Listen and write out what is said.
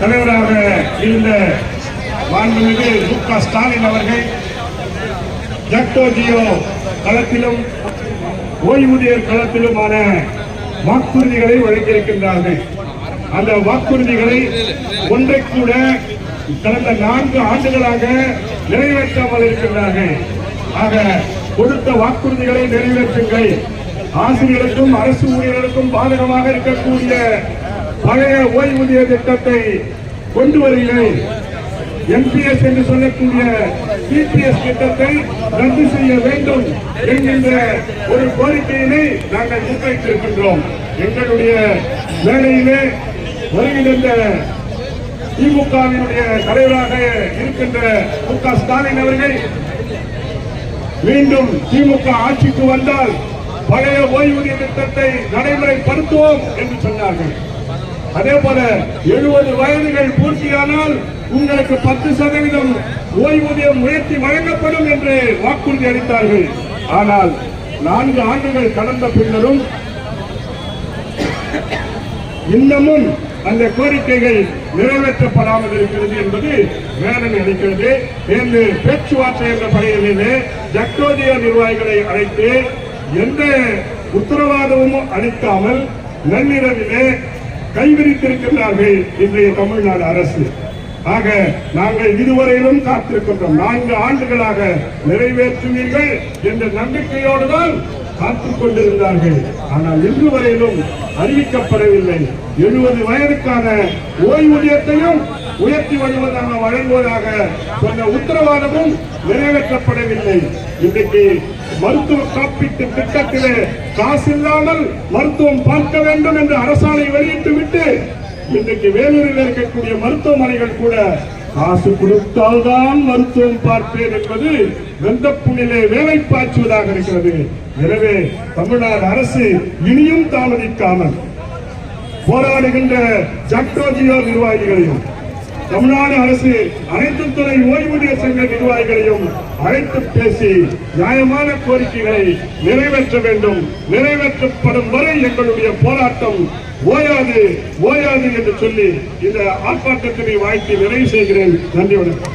தலைவராக இருந்த மாண்புமிகு மு க ஸ்டாலின் அவர்கள் ஜக்டோ ஜியோ களத்திலும் ஓய்வூதியர் களத்திலுமான வாக்குறுதிகளை வழங்கியிருக்கின்றார்கள். அந்த வாக்குறுதிகளை ஒன்றை கூட கடந்த நான்கு ஆண்டுகளாக நிறைவேற்றாமல் இருக்கின்றார்கள். ஆக கொடுத்த வாக்குறுதிகளை நிறைவேற்றுங்கள். ஆசிரியர்களுக்கும் அரசு ஊழியர்களுக்கும் பாதகமாக இருக்கக்கூடிய பழைய ஓய்வூதிய திட்டத்தை கொண்டு வருகிறேன். என்பிஎஸ் என்று சொல்லக்கூடிய சிபிஎஸ் திட்டத்தை ரத்து செய்ய வேண்டும் என்கின்ற ஒரு கோரிக்கையினை நாங்கள் முன்வைத்திருக்கின்றோம். எங்களுடைய வேலையிலே வருகின்ற திமுகவினுடைய தலைவராக இருக்கின்ற மு க ஸ்டாலின் அவர்கள் மீண்டும் திமுக ஆட்சிக்கு வந்தால் பழைய ஓய்வூதிய திட்டத்தை நடைமுறைப்படுத்துவோம் என்று சொன்னார்கள். அதே போல எழுபது வயதுகள் பூர்த்தியானால் உங்களுக்கு பத்து சதவீதம் ஓய்வூதியம் உயர்த்தி வழங்கப்படும் என்று வாக்குறுதி அளித்தார்கள். ஆனால் நான்கு ஆண்டுகள் கடந்த பின்னரும் இன்னமும் அந்த கோரிக்கைகள் நிறைவேற்றப்படாமல் இருக்கிறது என்பது வேதனை அளிக்கிறது. என்று பேச்சுவார்த்தை என்ற பணிகளிலே ஜக்டோதிய நிர்வாகிகளை அழைத்து எந்த உத்தரவாதமும் அளிக்காமல் நள்ளிரவிலே கைவிரித்திருக்கின்றார்கள் இன்றைய தமிழ்நாடு அரசு. ஆக நாங்கள் இதுவரையிலும் காத்திருக்கின்றோம். நான்கு ஆண்டுகளாக நிறைவேற்றுவீர்கள் என்ற நம்பிக்கையோடு தான் காத்துக் கொண்டிருந்தார்கள். ஆனால் இன்று வரையிலும் அறிவிக்கப்படவில்லை. எழுபது வயதுக்கான ஓய்வூதியத்தையும் உயர்த்தி வருவதாக வழங்குவதாக சொன்ன உத்தரவாதமும் நிறைவேற்றப்படவில்லை. இன்றைக்கு மருத்துவ காப்பீட்டு திட்டத்திலே காசு இல்லாமல் மருத்துவம் பார்க்க வேண்டும் என்று அரசாணை வெளியிட்டு விட்டு இன்றைக்கு வேலூரில் இருக்கக்கூடிய மருத்துவமனைகள் கூட காசு கொடுத்தால்தான் மருத்துவம் பார்ப்பேன் என்பது வெந்த புண்ணிலே வேலை பாய்ச்சுவதாக இருக்கிறது. எனவே தமிழ்நாடு அரசு இனியும் தாமதிக்காமல் போராடுகின்ற ஜக்டோஜியோ நிர்வாகிகளையும் தமிழ்நாடு அரசு அனைத்து துறை ஓய்வூதிய சங்க நிர்வாகிகளையும் அழைத்து பேசி நியாயமான கோரிக்கைகளை நிறைவேற்ற வேண்டும். நிறைவேற்றப்படும் வரை எங்களுடைய போராட்டம் ஓயாது ஓயாது என்று சொல்லி இந்த ஆர்ப்பாட்டத்தினை வாழ்த்தி நிறைவு செய்கிறேன். நன்றி வணக்கம்.